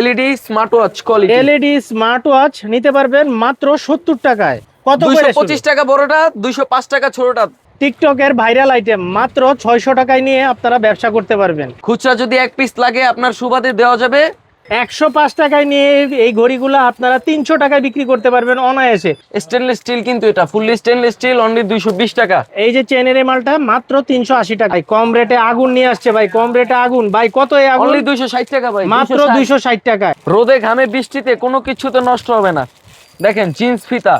LED smart watch quality LED smart watch নিতে পারবেন মাত্র সত্তর টাকায়। কত করে 225 টাকা বড়টা দুইশো পাঁচ টাকা ছোটটা। টিকটকের ভাইরাল আইটেম মাত্র ছয়শো টাকায় নিয়ে আপনারা ব্যবসা করতে পারবেন। খুচরা যদি এক পিস লাগে আপনার সুবাদে দেওয়া যাবে। একশো পাঁচ টাকায় নিয়ে এই ঘড়িগুলো আপনারা তিনশো টাকায় বিক্রি করতে পারবেন অনায়াসে। স্টেনলেস স্টিল কিন্তু এটা ফুললি স্টেনলেস স্টিল অনলি দুইশো বিশ টাকা। এই যে চেনের মালটা মাত্র তিনশো আশি টাকায় কম রেটে আগুন নিয়ে আসছে ভাই কম রেটে আগুন। ভাই কত এই আগুন? দুইশো ষাট টাকা ভাই মাত্র দুইশো ষাট। টাকায়। রোদে ঘামে বৃষ্টিতে কোনো কিছুতে নষ্ট হবে না। দেখেন জিন্স ফিতা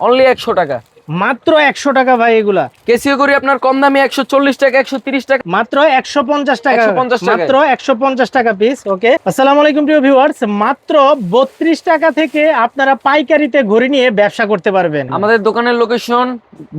অনলি একশো টাকা। মাত্র একশো টাকা ভাই এগুলা। কেসিও করি আপনার কম দামে একশো চল্লিশ টাকা একশো তিরিশ টাকা। মাত্র একশো পঞ্চাশ টাকা। 150 মাত্র একশো পঞ্চাশ টাকা পিস ওকে আসসালামু আলাইকুম প্রিয় ভিউয়ার্স মাত্র বত্রিশ টাকা থেকে আপনারা পাইকারিতে ঘড়ি নিয়ে ব্যবসা করতে পারবেন। আমাদের দোকানের লোকেশন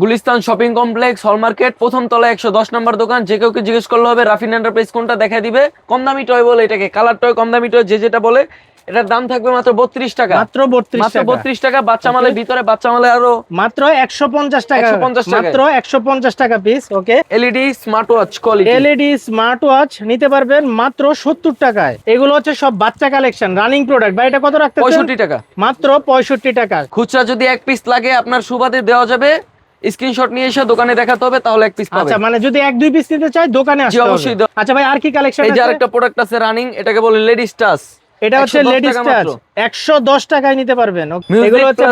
গুলিস্তান শপিং কমপ্লেক্স হল মার্কেট প্রথম তলায় একশো দশ নম্বর দোকান। যে কেউকে জিজ্ঞেস করলে হবে রাফিন এন্টারপ্রাইজ কোনটা দেখা দিবে? কম দামি টয় বলে এটাকে। কালার টয় কম দামি টয় যে যেটা বলে এটার দাম থাকবে মাত্র বত্রিশ টাকা। মাত্র বত্রিশ মাত্র টাকা। বত্রিশ টাকা বাচ্চা মালের ভিতরে বাচ্চা মালে আরও মাত্র একশো পঞ্চাশ টাকা। 150 টাকায়। মাত্র একশো পঞ্চাশ টাকা piece okay LED smart watch quality LED smart watch নিতে পারবেন মাত্র সত্তর টাকায়। এগুলো হচ্ছে সব বাচ্চা কালেকশন রানিং প্রোডাক্ট বা এটা কত রাখতে পঁয়ষট্টি টাকা। মাত্র পঁয়ষট্টি টাকা। খুচরা যদি এক পিস লাগে আপনার সুবাদে দেওয়া যাবে। স্ক্রিনশট নিয়ে এসে দোকানে দেখাতে হবে তাহলে এক পিস পাবে আচ্ছা মানে যদি এক দুই পিস নিতে চাই দোকানে আসতে হবে। অবশ্যই। আচ্ছা ভাই আর কি কালেকশন এই যে আরেকটা প্রোডাক্ট আছে রানিং এটাকে বলে লেডিস টাচ এটা হচ্ছে লেডিস টাকা টাচ। মাত্র। একশো দশ টাকায় নিতে পারবেন। এগুলো হচ্ছে।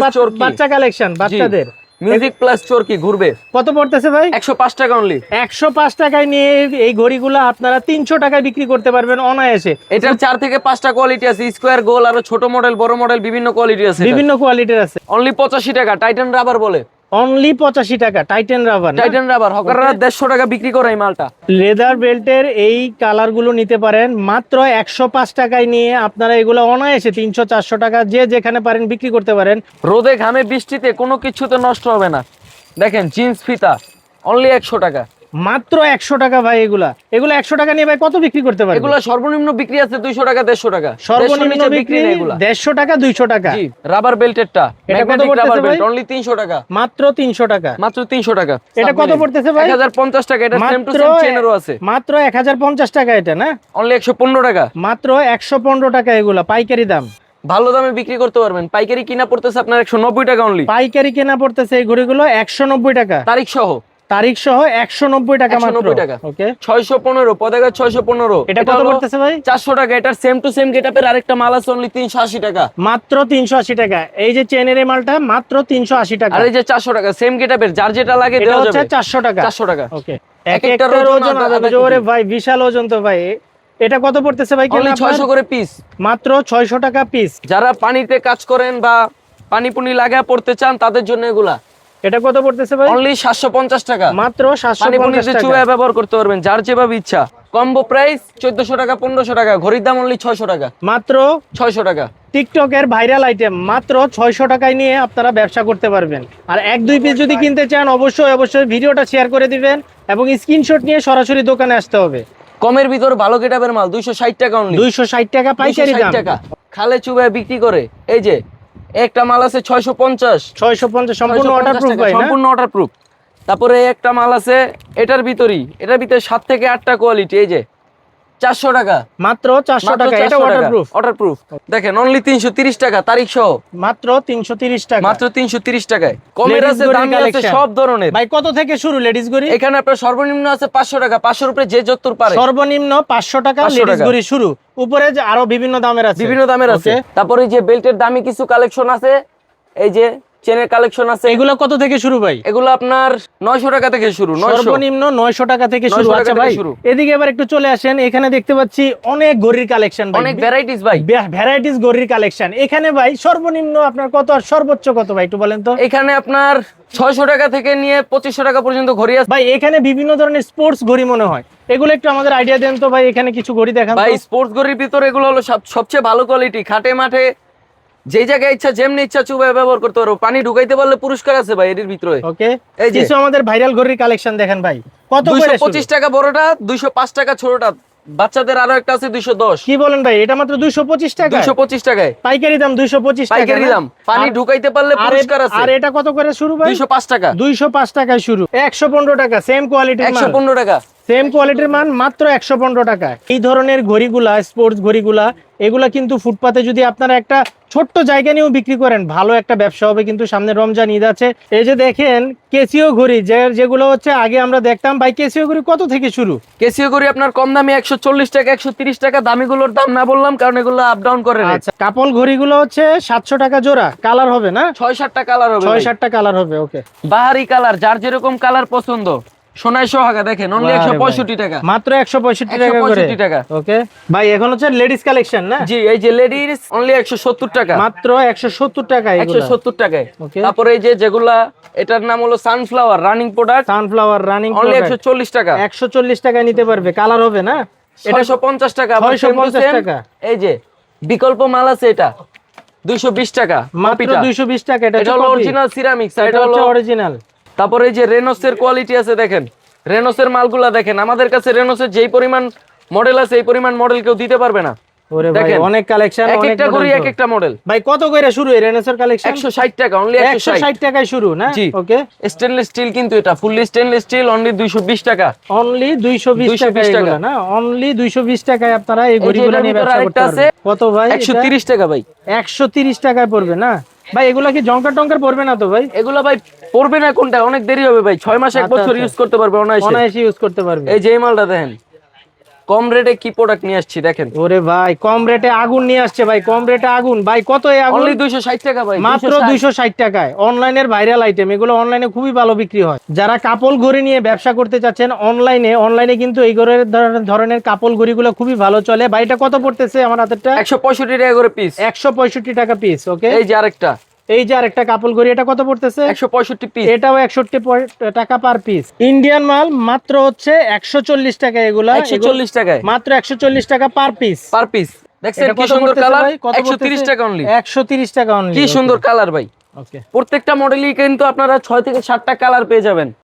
বাচ্চা কালেকশন বাচ্চাদের। মিউজিক প্লাস চোরকি ঘুরবে। কত পড়তেছে ভাই? একশো পাঁচ টাকা অনলি একশো পাঁচ টাকায় নিয়ে এই ঘড়িগুলো আপনারা তিনশো টাকায় বিক্রি করতে পারবেন অনায়াসে। এটার চার থেকে পাঁচটা কোয়ালিটি আছে। স্কোয়ার গোল আরও ছোট মডেল বড় মডেল বিভিন্ন কোয়ালিটি আছে বিভিন্ন কোয়ালিটির আছে। অনলি পঁচাশি টাকা। টাইটান রাবার বলে। অনলি পঁচাশি টাকা টাইটেন রাবার টাইটেন রাবার হকাররা দেড়শো টাকা বিক্রি করে এই মালটা। লেদার বেল্টের এই কালারগুলো নিতে পারেন মাত্র একশো পাঁচ টাকায় নিয়ে আপনারা এগুলো অনায়াসে তিনশো চারশো টাকা যে যেখানে পারেন বিক্রি করতে পারেন। রোদে ঘামে বৃষ্টিতে কোনো কিছুতে নষ্ট হবে না। দেখেন জিন্স ফিতা অনলি একশো টাকা। মাত্র একশো টাকা ভাই এগুলা। এগুলো একশো টাকা নিয়ে ভাই কত বিক্রি করতে পারবেন এগুলো সর্বনিম্ন বিক্রি আছে দুইশো টাকা দেড়শো টাকা। সর্বনিম্ন বিক্রি দেড়শো টাকা দুইশো টাকা। রাবার বেল্টেরটা এটা কত রাবার বেল্ট অনলি তিনশো টাকা। মাত্র তিনশো টাকা। মাত্র তিনশো টাকা। এটা কত পড়তেছে ভাই? এক হাজার পঞ্চাশ টাকা এটা সেম টু সেম চেনেরও আছে। মাত্র এক হাজার পঞ্চাশ টাকা এটা না? অনলি একশো পনেরো টাকা। মাত্র একশো পনেরো টাকা এগুলা পাইকারি দাম। ভালো দামে বিক্রি করতে পারবেন। পাইকারি কিনা পড়তেছে আপনার একশো নব্বই টাকা অনলি পাইকারি কেনা পড়তেছে এই ঘড়িগুলো একশো নব্বই টাকা। তারিখ সহ তারিখ সহ একশো নব্বই টাকা মাত্র। 190 টাকা। ওকে ছয়শো পনেরো পদাকা ছয়শো পনেরো। এটা কত পড়তেছে ভাই? চারশো টাকা এটার সেম টু সেম গেটাপের আরেকটা মাল আছে অনলি তিনশো আশি টাকা। মাত্র তিনশো আশি টাকা। এই যে চেনের এই মালটা মাত্র তিনশো আশি টাকা। আর এই যে চারশো টাকা সেম গেটাপের যার যেটা লাগে এটা হচ্ছে যাবে। চারশো টাকা। চারশো টাকা। ওকে এক এক একটার একটার ওজন কেজি। ভাই বিশাল ওজন তো ভাই। এটা কত পড়তেছে ভাই কেনা ছয়শো করে পিস মাত্র ছয়শো টাকা পিস যারা পানিতে কাজ করেন বা পানি পুনি লাগা পড়তে চান তাদের জন্য এগুলা। এটা কত পড়তেছে ভাই? অনলি সাতশো পঞ্চাশ টাকা। মাত্র সাতশো পানি পঞ্চাশ পুনিতে টাকা। চুয়া ব্যবহার করতে পারবেন যার যেভাবে ইচ্ছা। কম্বো প্রাইস চোদ্দশো টাকা পনেরোশো টাকা ঘড়ির দাম অনলি ছয়শো টাকা। মাত্র ছয়শো টাকা। টিকটকের ভাইরাল আইটেম মাত্র ছয়শো টাকায় নিয়ে আপনারা ব্যবসা করতে পারবেন। আর এক দুই পিস যদি কিনতে চান অবশ্যই অবশ্যই ভিডিওটা শেয়ার করে দিবেন এবং স্ক্রিনশট নিয়ে সরাসরি দোকানে আসতে হবে। কমের ভিতর ভালো গেটাপের মাল দুইশো ষাট টাকা অনলি দুইশো ষাট টাকা পাইকারি দাম। টাকা। খালে চুবায় বিক্রি করে। এই যে একটা মাল আছে ছয়শো পঞ্চাশ। ছয়শো পঞ্চাশ সম্পূর্ণ অর্ডার ভাই সম্পূর্ণ ওয়াটার প্রুফ তারপরে একটা মাল আছে এটার ভিতরই এটার ভিতরে সাত থেকে আটটা কোয়ালিটি এই যে। চারশো টাকা। মাত্র চারশো টাকা এটা ওয়াটার প্রুফ ওয়াটার প্রুফ দেখেন অনলি তিনশো তিরিশ টাকা তারিখ সহ। মাত্র তিনশো তিরিশ টাকা। মাত্র তিনশো তিরিশ টাকায়। কমের আছে দামি আছে সব ধরনের। ভাই কত থেকে শুরু লেডিস গড়ি এখানে আপনার সর্বনিম্ন আছে পাঁচশো টাকা পাঁচশোর উপরে যে যত্তর পারে। সর্বনিম্ন পাঁচশো টাকা লেডিস গড়ি শুরু। উপরে যে আরও বিভিন্ন দামের আছে। বিভিন্ন দামের আছে। তারপরে যে বেল্টের দামি কিছু কালেকশন আছে এই যে চেনের কালেকশন আছে। এগুলো কত থেকে শুরু ভাই? এগুলো আপনার নয়শো টাকা থেকে শুরু সর্বনিম্ন নয়শো টাকা থেকে শুরু। 900 আচ্ছা ভাই এদিকে এবার একটু চলে আসেন। এখানে দেখতে পাচ্ছি অনেক গড়ির কালেকশন অনেক ভ্যারাইটিস ভাই। ভ্যারাইটিস গড়ির কালেকশন এখানে ভাই সর্বনিম্ন আপনার কত আর সর্বোচ্চ কত ভাই একটু বলেন তো? এখানে আপনার ছয়শো টাকা থেকে নিয়ে পঁচিশশো টাকা পর্যন্ত ঘড়ি আছে। ভাই এখানে বিভিন্ন ধরনের স্পোর্টস ঘড়ি মনে হয়। এগুলো একটু আমাদের আইডিয়া দেন তো ভাই এখানে কিছু ঘড়ি দেখান ভাই স্পোর্টস ঘড়ির ভিতরে এগুলো হলো সব- সবচেয়ে ভালো কোয়ালিটি খাটে মাঠে যেই জায়গায় ইচ্ছা যেমনি ইচ্ছা চুবাই ব্যবহার করতে পারো। পানি ঢুকাইতে পারলে পুরস্কার আছে ভাই এর ভিতরে। ওকে এই যে। আমাদের ভাইরাল ঘড়ির কালেকশন দেখেন ভাই। কত দুইশো করে শুরু? পঁচিশ টাকা বড়টা দুইশো পাঁচ টাকা ছোটটা। বাচ্চাদের আরও একটা আছে দুইশো দশ। কি বলেন ভাই? এটা মাত্র দুইশো পঁচিশ টাকা দুইশো পঁচিশ টাকায়। পাইকারি দাম দুইশো পঁচিশ টাকা পাইকারি দাম। পানি ঢুকাইতে পারলে পুরস্কার আছে। আর এটা কত করে শুরু ভাই? দুইশো পাঁচ টাকা। দুইশো পাঁচ টাকায় শুরু। একশো পনেরো টাকা সেম কোয়ালিটি একশো পনেরো টাকা। সেম কোয়ালিটির মান মাত্র একশো পনেরো টাকা এই ধরনের ঘড়িগুলা স্পোর্টস ঘড়িগুলা এগুলা কিন্তু ফুটপাতে যদি আপনারা একটা ছোট্ট জায়গা নিয়েও বিক্রি করেন ভালো একটা ব্যবসা হবে কিন্তু সামনে রমজান ঈদ আছে। এই যে দেখেন কেসিও ঘড়ি যে যেগুলো হচ্ছে আগে আমরা দেখতাম। ভাই কেসিও ঘড়ি কত থেকে শুরু? কেসিও ঘড়ি আপনার কম দামি একশো চল্লিশ টাকা একশো তিরিশ টাকা দামিগুলোর দাম না বললাম কারণ এগুলো আপ ডাউন করে। আচ্ছা কাপল ঘড়িগুলো হচ্ছে সাতশো টাকা জোড়া কালার হবে না? ছয় সাতটা কালার হবে ছয় সাতটা কালার হবে ওকে বাহারি কালার যার যেরকম কালার পছন্দ। সোনায় সোহাগা দেখেন অনলি টাকা। মাত্র টাকা করে। 165 টাকা। ওকে। ভাই এখন হচ্ছে লেডিস কালেকশন না? জি এই যে লেডিস অনলি একশো সত্তর টাকা। মাত্র একশো সত্তর টাকা একশো সত্তর টাকায়। তারপরে এই যে যেগুলা এটার নাম হলো sunflower running product sunflower running only টাকা। একশো চল্লিশ টাকায় নিতে পারবে। কালার হবে না? এটা টাকা 650 same to same। টাকা। এই যে বিকল্প মাল আছে এটা। দুইশো বিশ টাকা মাত্র কপিটা। দুইশো বিশ টাকা এটা হলো অরিজিনাল সিরামিক্স এটা এটা হলো অরিজিনাল তারপরে এই যে রেনোসের কোয়ালিটি আছে দেখেন। রেনোসের মালগুলা দেখেন আমাদের কাছে রেনোসের যেই পরিমাণ মডেল আছে এই পরিমাণ মডেল কেউ দিতে পারবে না। অনেক কালেকশন এক একটা model এক একটা মডেল ভাই কত করে শুরু এই রেনেসার কালেকশন একশো ষাট টাকা অনলি একশো একশো ষাট ষাট টাকায় শুরু না? ওকে স্টেনলেস স্টিল কিন্তু এটা ফুললি স্টেনলেস স্টিল অনলি দুইশো বিশ টাকা। অনলি দুইশো বিশ 220 টাকা। না? অনলি দুইশো বিশ টাকায় আপনারা এই যে নিয়ে ব্যবসা করতে পারবেন। কত ভাই একশো তিরিশ টাকা ভাই। একশো তিরিশ টাকায় পড়বে না? ভাই এগুলা কি জঙ্কার টঙ্কার পড়বে না তো ভাই? এগুলো ভাই পড়বে না কোনটা? অনেক দেরি হবে ভাই। ছয় মাস এক আচ্ছা, বছর আচ্ছা। ইউজ করতে পারবে অনায়াসে। অনায়াসে ইউজ করতে পারবে। এই যে মালটা দেখেন। কম রেটে কি প্রোডাক্ট নিয়ে আসছি দেখেন। ওরে ভাই কম রেটে আগুন নিয়ে আসছে ভাই কম রেটে আগুন। ভাই কত এই আগুন? অনলি দুইশো ষাট টাকা ভাই মাত্র 260 দুইশো ষাট টাকায়। অনলাইনের ভাইরাল আইটেম এগুলো অনলাইনে খুবই ভালো বিক্রি হয়। যারা কাপল ঘড়ি নিয়ে ব্যবসা করতে চাচ্ছেন অনলাইনে অনলাইনে কিন্তু এই ঘরের ধরনের- ধরনের কাপল ঘড়িগুলো খুবই ভালো চলে। ভাইটা কত পড়তেছে আমার হাতেরটা? একশো পঁয়ষট্টি টাকা করে পিস একশো পঁয়ষট্টি টাকা পিস ওকে এই যে আরেকটা। এই যে আরেকটা কাপল ঘড়ি এটা কত পড়তেছে? একশো পঁয়ষট্টি পিস এটাও একষট্টি টাকা পার পিস ইন্ডিয়ান মাল মাত্র হচ্ছে একশো চল্লিশ টাকা এগুলা। একশো চল্লিশ টাকায়। মাত্র একশো চল্লিশ টাকা পার পিস পার পিস দেখছেন কি সুন্দর কালার? টাকা অনলি একশো তিরিশ টাকা অনলি কি সুন্দর কালার ভাই। ওকে প্রত্যেকটা মডেলই কিন্তু আপনারা ছয় থেকে সাতটা কালার পেয়ে যাবেন।